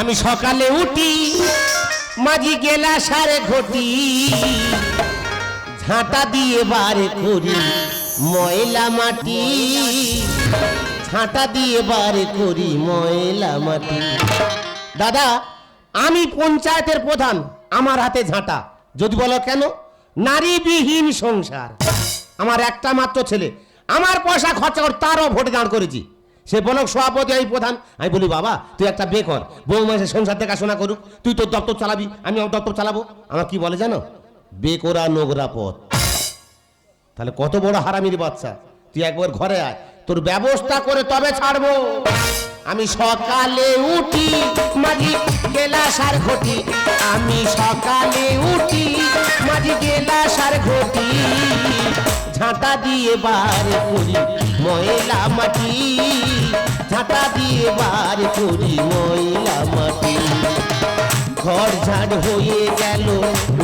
আমি সকালে উঠি, মাঝি গেলা সারে ঘটি। ঝাঁটা দিয়ে বারে করি ময়লা মাটি। ঝাঁটা দিয়ে বারে করি ময়লা মাটি। দাদা, আমি পঞ্চায়েতের প্রধান, আমার হাতে ঝাঁটা। যদি বলো কেন? নারীবিহীন সংসার। আমার একটা মাত্র ছেলে। আমার পয়সা খরচা করে তারও ভোটে দাঁড় করেছি। সে বলক সভাপতি, আমি প্রধান। আমি বলি, বাবা, তুই একটা বে কর। বৌমা এসে সংসার দেখাশোনা করুক। তুই তোর দপ্তর চালাবি, আমি আমার দপ্তর চালাবো। আমার কি বলে জানো? বে করা নোংরা পথ। তাহলে কত বড় হারামির বাচ্চা। তুই একবার ঘরে আয়। তোর ব্যবস্থা করে তবে ছাড়বো। আমি সকালে উঠি, মাঝি গেলা সার ঘটি। আমি সকালে উঠি, মাঝি গেলা সার ঘটি। ঝাঁটা দিয়ে বার করি ময়লা মাটি, ঝাঁটা দিয়ে বার করি ময়লা মাটি। ঘর ঝাড় হয়ে গেল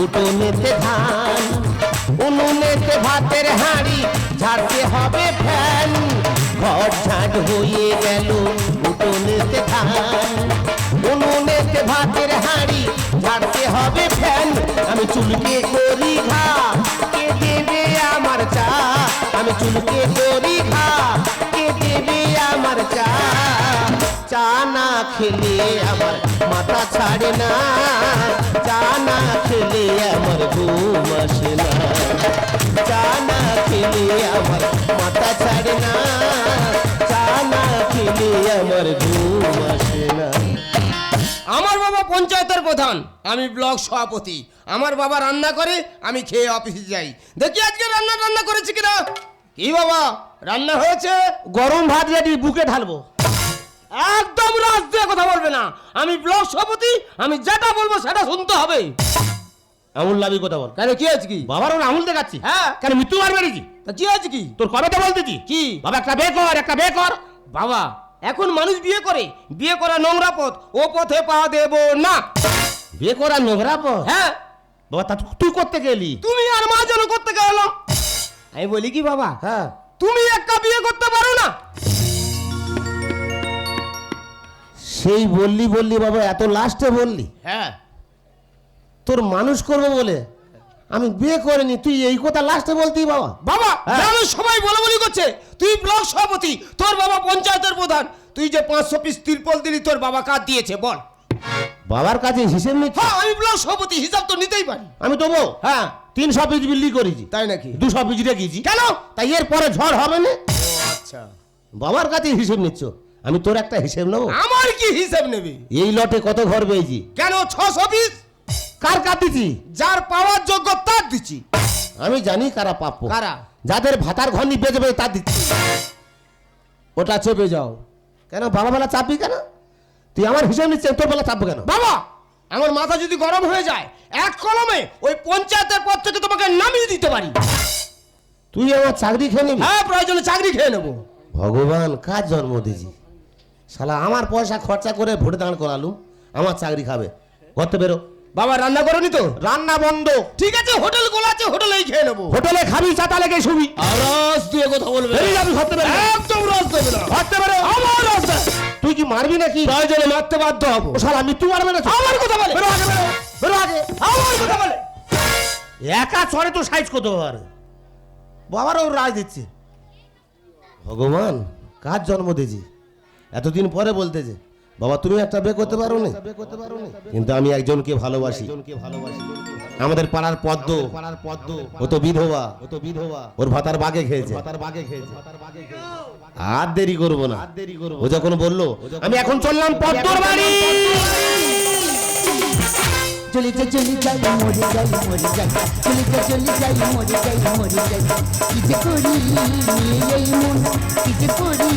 উঠোনেতে ধান, উনুনেতে ভাতের হাঁড়ি, ঝাড়তে হবে ফ্যান। ঘর ঝাড় হয়ে গেল উঠোনেতে ধান, উনুনেতে ভাতের হাঁড়ি, ঝাড়তে হবে ফ্যান। আমি চুলকে খেলে আমার মাথা ছাড়ে না চা না খেলে আমার ঘুম আসে না। চা না খেলে আমার মাথা ছাড়ে না চা না খেলে আমার ঘুম আসে না। আমার বাবা পঞ্চায়েতের প্রধান আমি ব্লক সভাপতি। আমার বাবা রান্না করে আমি খেয়ে অফিসে যাই। দেখি আজকে রান্না রান্না করেছি কিনা? কি বাবা রান্না হয়েছে? গরম ভাত রেডি বুকে ঢালবো। একদম রাজ দিয়ে কথা বলবে না। আমি ব্লক সভাপতি আমি যেটা বলব সেটা শুনতে হবে। আমুল লাভি কথা বল। কেন কি আছে কি? বাবার ওর আঙুল দেখাচ্ছি। হ্যাঁ। কেন মৃত্যু মার মেরেছি? তা কি আছে কি? তোর কবে তো বলতেছি? কি? বাবা একটা বে কর একটা বে কর। বাবা এখন মানুষ বিয়ে করে। বিয়ে করা নোংরা পথ। ও পথে পা দেব না। বিয়ে করা নোংরা পথ? হ্যাঁ। বাবা তা তুই করতে গেলি? তুমি আর মা যেন করতে গেল। আমি বলি কি বাবা? হ্যাঁ। তুমি একটা বিয়ে করতে পারো না। সেই বললি বললি বাবা এত লাস্টে বললি। হ্যাঁ। তোর মানুষ করব বলে আমি বিয়ে করিনি তুই এই কথা লাস্টে বলতি বাবা। বাবা হ্যাঁ। গ্রামের সবাই বলে বলি করছে। তুই ব্লক সভাপতি তোর বাবা পঞ্চায়েতের প্রধান। তুই যে পাঁচশো পিস তিরপল দিলি তোর বাবা কার দিয়েছে বল। বাবার কাছে হিসেব নিচ্ছি? হ্যাঁ আমি ব্লক সভাপতি হিসাব তো নিতেই পারি। আমি দেবো? হ্যাঁ। তিনশো পিস বিল্লি করেছি। তাই নাকি? দুশো পিস রেখেছি। কেন? তাই এর পরে ঝড় হবে না? আচ্ছা। বাবার কাছে হিসেব নিচ্ছ? আমি তোর একটা হিসেব নেব? আমার কি হিসেব নেবে? এই লটে কত ঘর পেয়েছি? কেন ছশো পিস? কার কার দিচ্ছি যার পাওয়ার যোগ্য তার দিচ্ছি আমি জানি কারা প্রাপ্য কারা? যাদের ভাতার ঘর নিয়ে বেঁচে তার দিচ্ছি। ওটা চেপে যাও। কেন বাবা বেলা চাপবি কেন? তুই আমার হিসেব নিচ্ছিস তোর বেলা চাপবো কেন? বাবা আমার মাথা যদি গরম হয়ে যায় এক কলমে ওই পঞ্চায়েতের পদ থেকে তোমাকে নামিয়ে দিতে পারি। তুই আমার চাকরি খেয়ে নিবি? হ্যাঁ প্রয়োজনে চাকরি খেয়ে নেব। ভগবান কার জন্ম দিয়েছি শালা আমার পয়সা খরচা করে ভোটে দাঁড় করালু আমার চাকরি খাবে। করতে বেরো। বাবা রান্না করনি তো? রান্না বন্ধ। ঠিক আছে হোটেল গোলা আছে হোটেলেই খেয়ে নেব। হোটেলে খাবি চাতা লেগে শুবি। রস দিয়ে কথা বলবে। বেরিয়ে যাবি ঘরতে বেরো একদম রস দেবে না। ঘরতে বেরো। আমার রস। তুই কি মারবি নাকি? প্রয়োজনে মারতে বাধ্য হব। শালা মৃত্যু মারবে না? আমার কথা বলে। বেরো আগে বেরো। বেরো আগে। আমার কথা বলে। একা চড়ে তো সাইজ করতে পারে বাবারও রাজ দিচ্ছে। ভগবান কার জন্ম দিয়েছি এতদিন পরে বলতে যে বাবা তুমি একটা বে করতে পারো না কিন্তু আমি একজনকে ভালোবাসি। আমাদের পাড়ার পদ্ম পাড়ার পদ্ম ও তো বিধবা ও তো বিধবা ওর ভাতার বাগে খেয়েছে। ভাতার বাগে খেয়েছে আর দেরি করব না। আর দেরি করব ও যখন বলল, আমি এখন চললাম পদ্মর বাড়ি। চলিতে চলি যাই, মরে যাই মরে যাই। চলিতে চলি যাই, মরে যাই মরে যাই। কি যে করি, নিয়ে এই মন, কি যে করি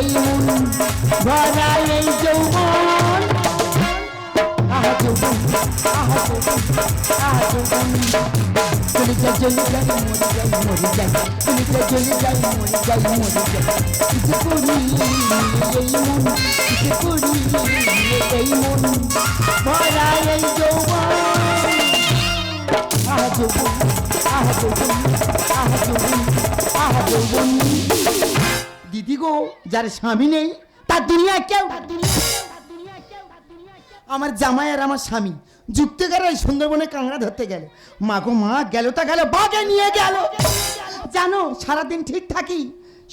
এই মন। ভরা যৌবন, আহা যৌবন আহা যৌবন আহা যৌবন। চলি যাই চলি যাই মরে যাই মরে যাই দিদি গো, যার স্বামী নেই, তার দুনিয়া কেউ আমার জামাই আর আমার স্বামী যুক্ত গেল এই সুন্দরবনে কাঁকড়া ধরতে গেল। মা গো মা গেল তা গেল বাগে নিয়ে গেল। জানো সারাদিন ঠিক থাকি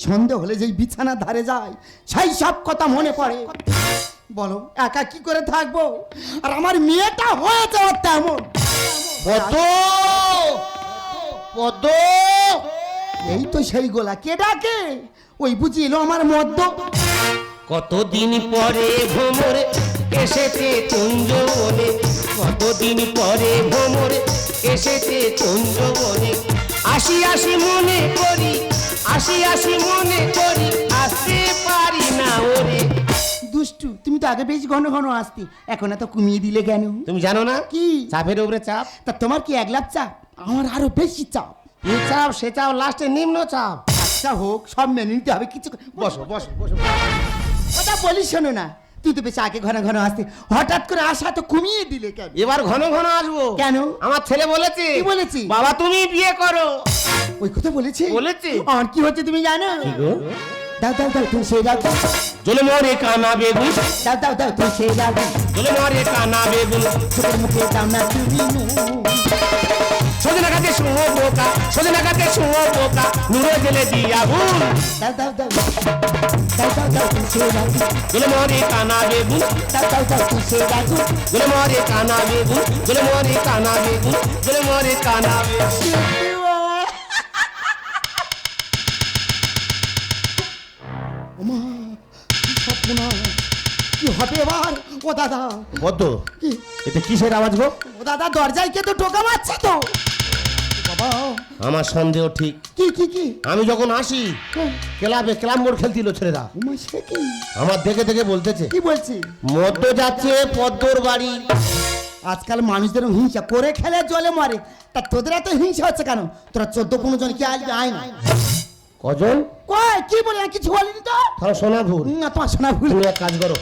সন্ধে হলে যেই বিছানার ধারে যায় সেই সব কথা মনে পড়ে। বলো একা কি করে থাকব? আর আমার মেয়েটা হয়েছে ওর তেমন। এই তো সেই গোলা কে ডাকে? ওই বুঝি এলো আমার মদ্য। কতদিন পরে ভ্রমরে এসেছে চন্দ্রবনে কতদিন পরে ভ্রমরে এসেছে চন্দ্রবনে। আসি আসি মনে করি আসি আসি মনে করি আসতে পারি না ওরে। দুষ্টু তুমি তো আগে বেশ ঘন ঘন আসতি এখন এত কমিয়ে দিলে কেন? তুমি জানো না? কি? চাপের উপরে চাপ। তা তোমার কি এক লাখ চাপ? আমার আরও বেশি চাপ। এ চাপ? সে চাপ লাস্টে নিম্ন চাপ। আচ্ছা হোক সব মেনে নিতে হবে কিছু বসো বসো বসো। কথা বলিস শোনো না। তুই তো বেশ আগে ঘন ঘন আসতে। হঠাৎ করে আসা তো কমিয়ে দিলে কেন? এবার ঘন ঘন আসব। কেন? আমার ছেলে বলেছে কি বলেছে? বাবা তুমি বিয়ে করো। ওই কথা বলেছে? বলেছে। আর কি হচ্ছে তুমি জানো? দাও দাও দাও তুমি সেই দাও জলে মরে কানা বেগুন দাও দাও দাও তুমি সেই দাও জলে মরে কানা বেগুন চোখের মুখে দাও না তুমি। সজনা গাছে শুঁয়ো পোকা সজনা গাছে শুঁয়ো পোকা নুরে জেলে দিয়া গুন দাও দাও দাও দাও দাও দাও তুমি সেই দাও জলে মরে কানা বেগুন দাও দাও দাও তুমি সেই দাও জলে মরে কানা বেগুন জলে মরে কানা বেগুন জলে মরে কানা বেগুন কি সর্বনাশ। কি হবে এবার? ও দাদা। বদ্ধ কি? এটা কিসের আওয়াজ গো? ও দাদা দরজায় কে তো টোকা মারছে তো? বাবা। আমার সন্দেহ ঠিক। কি কি কি? আমি যখন আসি ক্লাবে ক্লাব মোড় খেলছিল ছেলেরা। সে কি? আমার দেখে দেখে বলতেছে। কি বলছি? মধ্য যাচ্ছে পদ্মর বাড়ি। আজকাল মানুষদের হিংসা। করে খেলে জলে মরে। তা তোদের এত হিংসা হচ্ছে কেন? তোরা চোদ্দ পনেরো জন কি আসবে আয় না। কজন কয়? কি বলে কিছু বলিনি তো? তাহলে সোনা ভুল না তোমার সোনা ভুল তুমি এক কাজ করো?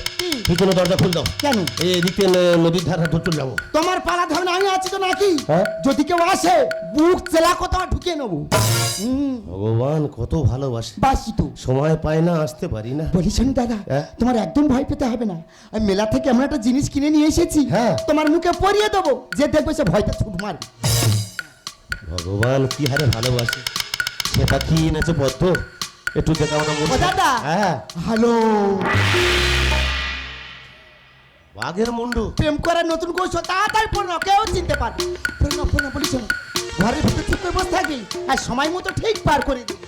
পিছনে দরজা খুল দাও। কেন? এই এদিকে নদীর ধারে ধরতে যাব। তোমার পালা ধরে আমি আছি তো নাকি? হ্যাঁ? যদি কেউ আসে বুক চেলা কোথাও ঢুকিয়ে নেব। ভগবান কত ভালোবাসে। বাসি তো। সময় পায় না আসতে পারি না। বলি শোনো দাদা হ্যাঁ? তোমার একদম ভয় পেতে হবে না। আমি মেলা থেকে এমন একটা জিনিস কিনে নিয়ে এসেছি হ্যাঁ। তোমার মুখে পরিয়ে দেবো। যে দেখবে সে ভয়টা ছুট মার। ভগবান কি হারে ভালোবাসে। সেটা কি এনেছে পদ্ম একটু দেখাও না ও দাদা। হ্যাঁ। হ্যালো। বাঘের মুন্ডু। প্রেম করার নতুন কৌশল তাড়াতাড়ি পড়ো না, কেউ চিনতে পারে না, পড়ো না, ঘরের ভিতরে চুপে বসে থাকবি। আর সময় মতো ঠিক পার করে দিবি।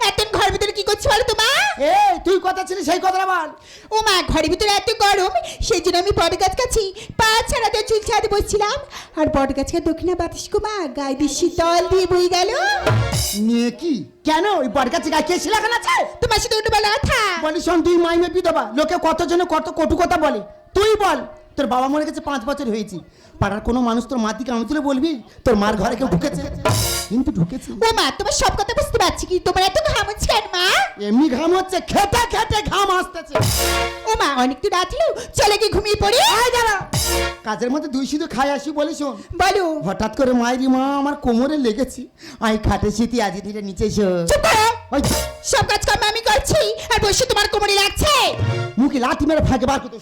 মা এত ঘরের ভিতরে কি করছ বলো তো মা? এই তুই কথা ছিলি সেই কথাটা বল। ও মা ঘরের ভিতরে এত গরম সেই জন্য আমি বট গাছ কাছি পা ছাড়াতে চুল ছাড়াতে বসছিলাম। আর বট গাছকে দক্ষিণা বাতাস গো মা গায়ে দিয়ে শীতল দিয়ে বই গেল। নিয়ে কি? কেন? ওই বরগাছে গায়ে কে শিলাখান আছে তোমার সাথে উঠে বলা কথা। বলি শোন তুই মাইমে বিধবা লোকে কতজনে কত কটু কথা বলে। তুই বল তোর বাবা মরে গেছে পাঁচ বছর হয়েছে। পাড়ার কোনো মানুষ তোর মার দিকে তুলে বলবি তোর মার ঘরে কেউ ঢুকেছে? কিন্তু ঢুকেছে। ও মা তোমার সব কথা বুঝতে পারছি কি তোমার এত ঘাম হচ্ছে কেন মা। এমনি ঘাম হচ্ছে খেতে খেতে ঘাম আসতেছে। ও মা অনেক তো রাত হলো চলে কি ঘুমিয়ে পড়ি। আয় দাঁড়া। কাজের মধ্যে দুই শুধু খাই আসি বলি শোন। বলো। হঠাৎ করে মায়েরি মা আমার কোমরে লেগেছি। আমি খাটে শীতি আজি ধীরে নিচে এসে। চুপ করো। ওই সব কাজ কর্ম আমি করছি আর বসে তোমার কোমরে লাগছে। মুখে লাথি মেরে ফাঁকে বার করতে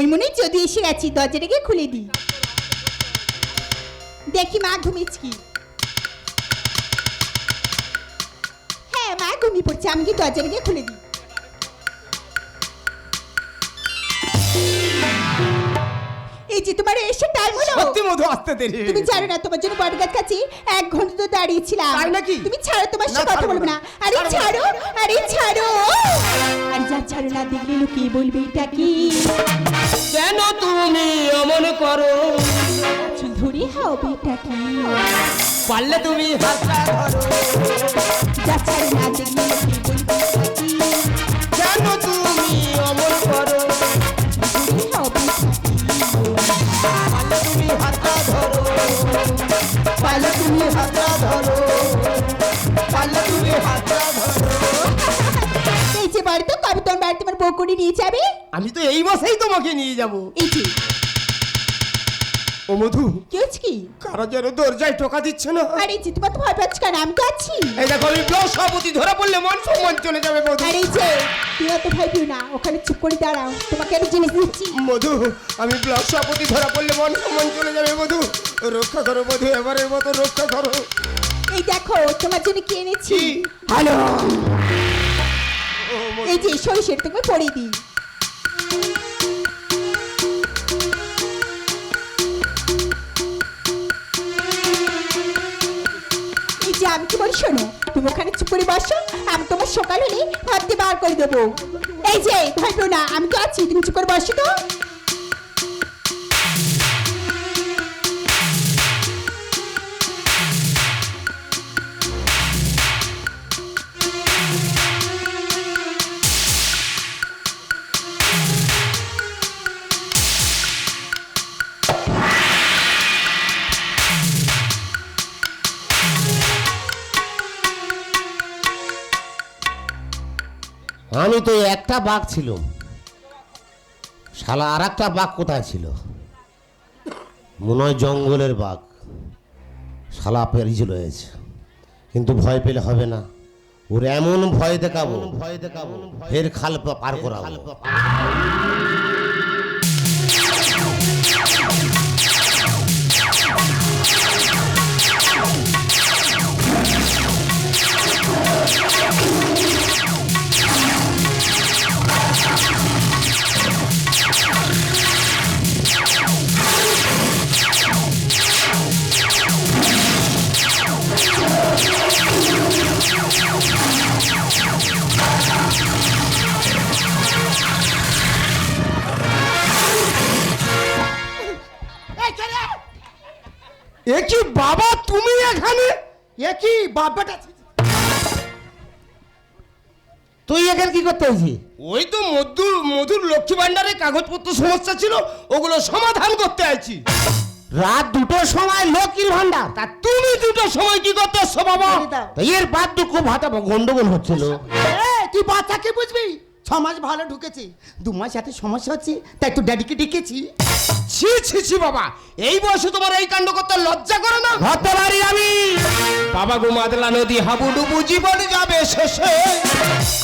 ওই মনে যদি এসে গেছি দরজাটাকে খুলে দিই। দেখি মা ঘুমিয়েছি কি? হ্যাঁ মা ঘুমিয়ে পড়ছে, আমি কি দরজাটাকে খুলে দিই? এই যে তোমার এসে টাইম হলো। সত্যি মধু আসতে দেরি তুমি জানো না তোমার জন্য বটগাছ কাছে এক ঘণ্টা তো দাঁড়িয়েছিলাম। তাই নাকি? তুমি ছাড়ো তোমার সাথে কথা বলব না। আরে ছাড়ো আরে ছাড়ো। আর যা ছাড়ো না দেখলে লুকিয়ে বলবে এটা কি? কেন তুমি অমন করো? ধরে হাও বেটা কি? পারলে তুমি হাতটা ধরো। যা ছাড়ো না দেখলে লুকিয়ে বলবে কেন তুমি অমন করো? হাতটা আমি তো এই মাসেই তোমাকে নিয়ে যাব। ও মধু কি হচ্ছে যেন দরজায় ঠোকা দিচ্ছে না। আরে এই যে তোমার ভয় পাচ্ছ কেন? আমি তো এই দেখো আমি ব্লক সভাপতি ধরা পড়লে মন সম্মান চলে যাবে মধু। আরে এই তুমি তো ভয় পেও না। ওখানে চুপ করে দাঁড়াও। তোমাকে আমি জিনিস দিচ্ছি। মধু আমি ব্লক সভাপতি ধরা পড়লে মান সম্মান চলে যাবে মধু। রক্ষা করো মধু এবারের মতো রক্ষা করো। এই দেখো তোমার জন্য কি এনেছি? হ্যালো। এই যে সরিষের তোমাকে পরিয়ে দিই। এই যে আমি কি বলি শোনো? তুমি ওখানে চুপ করে বসো, আমি তোমার সকাল ভাত দিয়ে বার করে দেবো। এই যে ভয় না আমি তো আছি, তুমি চুপ করে বসো তো। একটা বাঘ ছিল। শালা আর একটা বাঘ কোথায় ছিল? মনে হয় জঙ্গলের বাঘ। শালা পেরিয়ে রয়েছে কিন্তু ভয় পেলে হবে না। ওর এমন ভয় দেখাবো ভয় দেখাবো ফের খাল পার করাবো। এ কি বাবা তুমি এখানে? এ কি বাবাটা তুই এখানে কি করতে হয়েছি ওই তো মধুর মধুর লক্ষ্মী ভান্ডারের কাগজপত্র সমস্যা ছিল ওগুলো সমাধান করতে আইছি। রাত দুটোর সময় লক্ষ্মীর ভান্ডার তা তুমি দুটো সময় কি করতে বাবা? এর বাদ দুঃখ ভাতা গন্ডগোল হচ্ছিল। তুই বাচ্চাকে বুঝবি? মাস ভালো ঢুকেছে দু মাস এত সমস্যা হচ্ছে তাই একটু ড্যাডিকে ডেকেছি। ছি ছি ছি বাবা এই বয়সে তোমার এই কাণ্ড করতে লজ্জা করে না? ধরতে পারি আমি। বাবা গো মাদলা নদী হাবুডুবু জীবন যাবে শেষে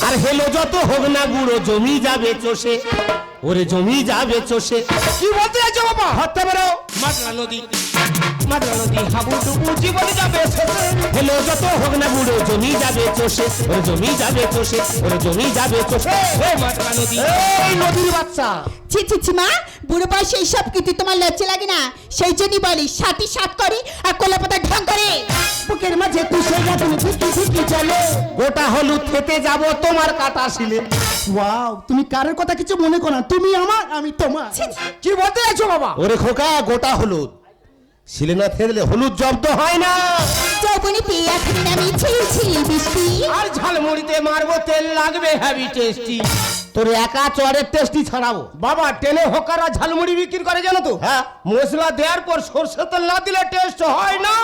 আর হেলো যত হোক না গুঁড়ো জমি যাবে চষে ওরে জমি যাবে চষে। কি বলতে যাচ্ছ বাবা? ধরতে পারো। মাদলা নদী মাদলা নদী হাবুডুবু জীবন যাবে শেষে। হেলো যত হোক না গুঁড়ো জমি যাবে চষে। ওরে জমি যাবে চষে ওরে জমি যাবে চষে। ও মাদলা নদী। এই নদীর বাচ্চা। ছি ছি ছি মা বুড়ো বয়সে এইসব কিন্তু তোমার লজ্জা লাগে না? সেই জন্যই বলি সাথী সাত করে আর কোলাপাতা ঢং করে। বুকের মাঝে চলে। গোটা হলুদ খেতে যাব তোমার কাটা শিলে। ওয়াও তুমি কারোর কথা কিছু মনে করো না তুমি আমার আমি তোমার। কি বলতে যাচ্ছ বাবা। ওরে খোকা গোটা হলুদ। শিলে না ফেললে হলুদ জব্দ হয় না। যৌবনে পেয়ে এখন আমি ছিল ছিল বৃষ্টি। আর ঝালমুড়িতে মারবো তেল লাগবে হ্যাভি টেস্টি তোর একা চরের টেস্টি ছাড়াবো বাবা টেনে হোকারা ঝালমুড়ি বিক্রি করে জানো তো? হ্যাঁ। মশলা দেওয়ার পর সরষে তেল না দিলে টেস্ট হয় না।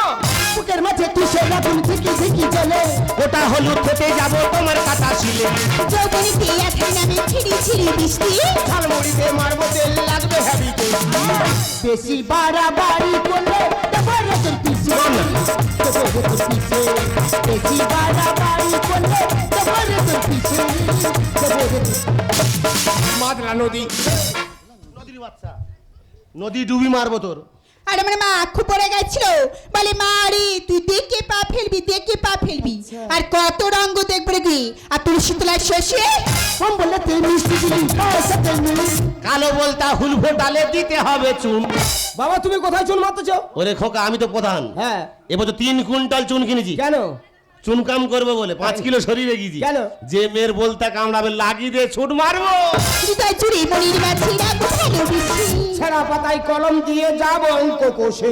বুকের মাঝে তুই সেই রাতুন ঠিকই ঠিকই চলে গোটা হলুদ খেতে যাব তোমার কাটা শিলে। যৌবনে পেয়ে এখন আমি ছিড়ি ছিড়ি বৃষ্টি ঝালমুড়িতে মারবো তেল লাগবে হ্যাভি বেশি বাড়াবাড়ি করলে দেবো রে তোর পিছে। দেবো রে তোর পিছে। বেশি বাড়াবাড়ি করলে নদী। নদীর বাচ্চা। নদী ডুবি মারবো তোর। আর আমার মা খুব পড়ে গেছিল। বলে মা রে তুই দেখে পা ফেলবি দেখে পা ফেলবি। আর কত রঙ্গ দেখবে রে? আর তুলসী তোলার শেষে কম বললে তুই মিষ্টি দিলি কালো বলতা হুল ফোটালে দিতে হবে চুন। বাবা তুমি কোথায় চুন মারতেছ ওরে খোকা আমি তো প্রধান। হ্যাঁ। এবছর তিন কুইন্টাল চুন কিনেছি। কেন? চুন করবে করব বলে পাঁচ কিলো শরীরে গিয়েছি কেন? যে মেয়ের বলতে কামড়াবে লাগিয়ে দিয়ে ছুট মারবো। ছেড়া পাতায় কলম দিয়ে যাব অঙ্ক কষে।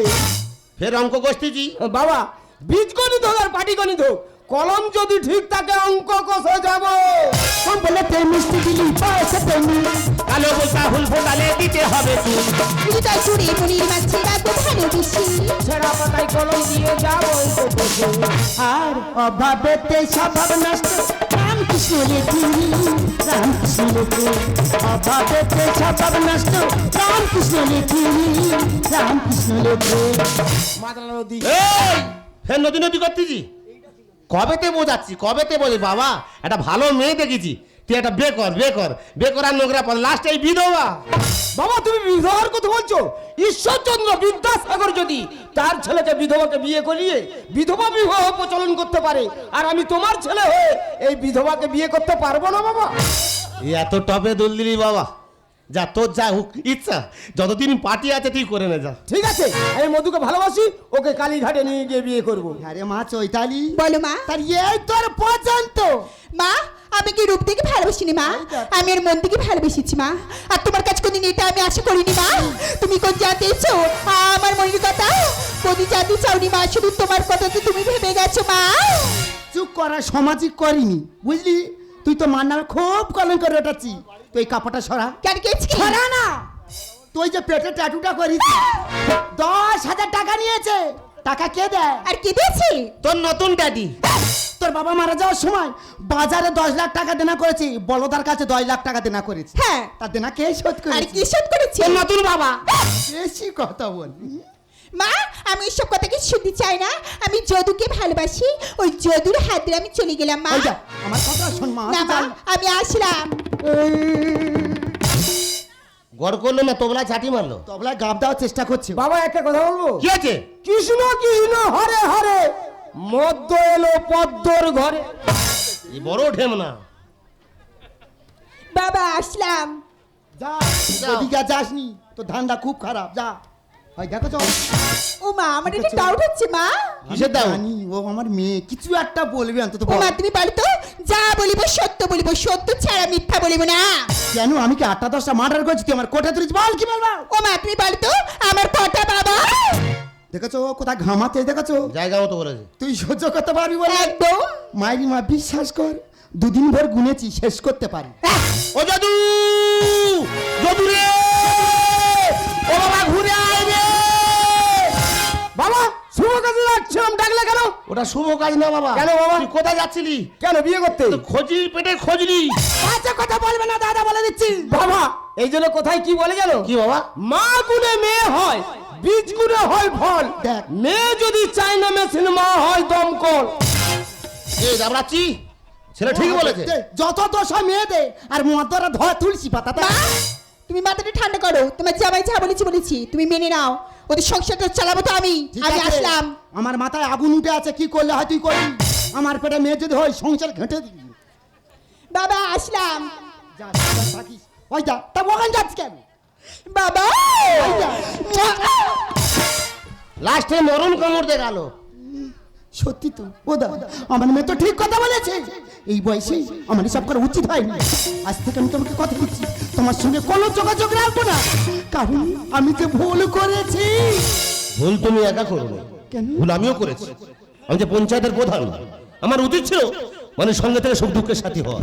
ফের অঙ্ক কষতেছি। বাবা বীজ গণিত হোক আর পাটি গণিত হোক কলম যদি ঠিক থাকে অঙ্ক কোষে যাব। তুই মিষ্টি দিলি পয়সা তেমনি কালো বলতা হুল ফোটালে দিতে হবে চুন হৃদয় জুড়ে মনির মাঝে রাখব ভালো বৃষ্টি ছেঁড়া পাতায় কলম দিয়ে যাব অঙ্ক কোষে আর অভাবেতে স্বভাব নষ্ট রামকৃষ্ণ লেখে। রামকৃষ্ণ লেখে। অভাবেতে স্বভাব নষ্ট রামকৃষ্ণ লেখে। রামকৃষ্ণ লেখে। মাতলা নদী। এই ফের নদী নদী করতেছি? কবেতে বোঝাচ্ছি কবেতে বোঝে বাবা একটা ভালো মেয়ে দেখেছি। তুই একটা বে কর বে কর বে কর আর নোংরা পর লাস্ট এই বিধবা। বাবা তুমি বিধবার কথা বলছো? ঈশ্বরচন্দ্র বিদ্যাসাগর যদি তার ছেলেকে বিধবাকে বিয়ে করিয়ে বিধবা বিবাহ প্রচলন করতে পারে আর আমি তোমার ছেলে হয়ে এই বিধবাকে বিয়ে করতে পারব না বাবা? এত টপে দোল দিলি বাবা। যা তোর যা হুক ইচ্ছা। যতদিন পার্টি আছে তুই করে নে যা। ঠিক আছে আমি মধুকে ভালোবাসি ওকে কালীঘাটে নিয়ে গিয়ে বিয়ে করব। আরে মা চৈতালি। বলো মা। তার এই তোর পর্যন্ত মা আমি কি রূপ থেকে ভালোবাসিনি মা? আমি এর মন থেকে ভালোবেসেছি মা। আর তোমার কাছে কোনদিন এটা আমি আশা করিনি মা। তুমি কোন জানতে এসো আমার মনের কথা। কোনদিন জানতে চাওনি মা? শুধু তোমার কথা তো তুমি ভেবে গেছো মা। চুপ করা সমাজিক করিনি। বুঝলি? তুই তো মান্নার খুব কলঙ্ক রটাচ্ছি তুই কাপড়টা সরা। কেন কেছি সরা না। তুই যে পেটে ট্যাটুটা করিস দশ হাজার টাকা নিয়েছে। টাকা কে দেয়? আর কি দিয়েছি? তোর নতুন ড্যাডি তোর বাবা মারা যাওয়ার সময় বাজারে দশ লাখ টাকা দেনা করেছি বলদার কাছে দশ লাখ টাকা দেনা করেছি। হ্যাঁ। তার দেনা কে শোধ করেছি? আর কি শোধ করেছি? তোর নতুন বাবা। বেশি কথা বল মা আমি এসব কথা কি শুনতে চাই না? আমি যদুকে ভালোবাসি ওই যদুর হাত ধরে আমি চলে গেলাম মা। ওই যা, আমার কথা শোন মা না মা আমি আসলাম। গড় করল না তোবলা চাটি মারলো। তবলায় গাব দেওয়ার চেষ্টা করছে। বাবা একটা কথা বলব? কি আছে? কৃষ্ণ কৃষ্ণ হরে হরে। মদ্য এলো পদ্মর ঘরে। এই বড় ঢেম না বাবা আসলাম। যা। ওদিকে আর যাসনি তো ধান্দা খুব খারাপ যা। দেখো তো। ও মা আমার একটা ডাউট হচ্ছে মা? দাও ও আমার মেয়ে। কিছু একটা বলবে অন্তত ও। মা তুমি তো? যা বলিব সত্য বলিব সত্য ছাড়া মিথ্যা বলিব না। কেন? আমি কি আটটা দশটা মার্ডার করেছি? তুই আমার কোঠা তুলিস বল কি বলব? ও মা তুমি তো? আমার কটা বাবা। দেখেছ? কোথায় ঘামাতে দেখেছ? জায়গা মতো বলেছে। তুই সহ্য করতে পারবি বলে? একদম। মাইরি মা বিশ্বাস কর দুদিন ভর গুনেছি শেষ করতে পারি। ও জাদু! জাদু রে ও বাবা ঘুরে শুভ কাজে যাচ্ছিলাম ডাকলে কেন? ওটা শুভ কাজ না বাবা। কেন বাবা? তুই কোথায় যাচ্ছিলি? কেন বিয়ে করতে? খোঁজি পেটে খোঁজলি। আচ্ছা কথা বলবে না দাদা বলে দিচ্ছি। বাবা এই জন্য কোথায় কি বলে জানো? কি বাবা? মা গুনে মেয়ে হয় বীজ গুনে হয় ফল। দেখ। মেয়ে যদি চাইনা মেশিন মা হয় দমকল। এই দাবড়াচ্ছি ছেলে ঠিক বলেছে। যত হয় মেয়ে দে আর মদরা ধোয়া তুলসী পাতা তুমি মাথাটা ঠান্ডা করো। তোমার জামাই যা বলেছি বলেছি তুমি মেনে নাও। ওদের সংসারটা চালাবো তো আমি। ঠিক আমি আছে? আসলাম। আমার মাথায় আগুন উঠে আছে কি করলে হয় তুই করবি আমার পেটে মেয়ে যদি হয় সংসার ঘেঁটে দিবি। বাবা আসলাম। যা যা, থাকিস। ওই যা তা ওখানে যাচ্ছি কেন? বাবা! ওই লাস্টে মরণ কামড় দেখাল গেল। সত্যি তো? ও দা আমার মেয়ে তো ঠিক কথা বলেছে। এই বয়সে আমার সব করা উচিত হয়নি। আজ থেকে আমি তোমাকে কথা দিচ্ছি। তোমার সঙ্গে কোনো যোগাযোগ রাখব না। কারণ আমি যে ভুল করেছি। ভুল তুমি একা করবে কেন? ভুল আমিও করেছি। আমি যে পঞ্চায়েতের প্রধান আমার উচিত ছিল মানে সঙ্গে থেকে সুখ দুঃখের সাথী হওয়া।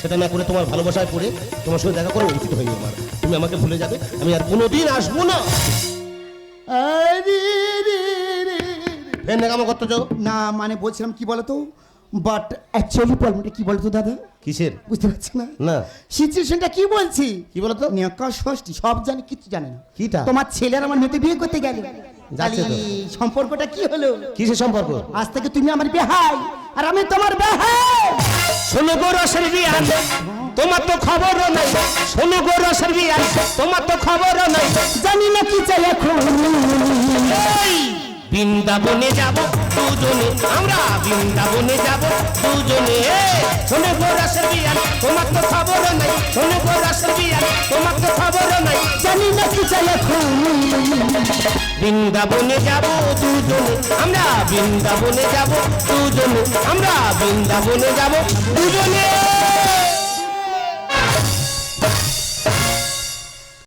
সেটা না করে তোমার ভালোবাসায় পড়ে তোমার সঙ্গে দেখা করা উচিত হয়নি আমার। তুমি আমাকে ভুলে যাবে। আমি আর কোনোদিন আসব না। আরে রে রে। নেকামো করতে চাও? না মানে বলছিলাম কি বলতো? বাট অ্যাকচুয়ালি প্রবলেমটা কি বলতো দাদা? কিসের? বুঝতে পারছি না। না। সিচুয়েশনটা কি বলছি? কি বলতো? নেকা ষষ্ঠী সব জানি কিছু জানে না। কিটা? তোমার ছেলের আমার মেয়েতে বিয়ে করতে গেল। সম্পর্কটা কি হলো? কিসের সম্পর্ক? আজ থেকে তুমি আমার বেহাই আর আমি তোমার বেহাই। শোনো গো রসের বিয়ান তোমার তো খবরও নাই। শোনো গো রসের বিয়ান তোমার তো খবরও নাই। জানি না কি চাই এখন। বৃন্দাবনে যাব দুজনে, আমরা বৃন্দাবনে যাব দুজনে। শোনো রসের বিয়ান তোমার তো খবরও নাই। শোনো গো রসের বিয়ান তোমার তো খবরও নাই। জানি না কি চাই বৃন্দাবনে যাব দুজনে, আমরা বৃন্দাবনে যাব দুজনে, আমরা বৃন্দাবনে যাব দুজনে।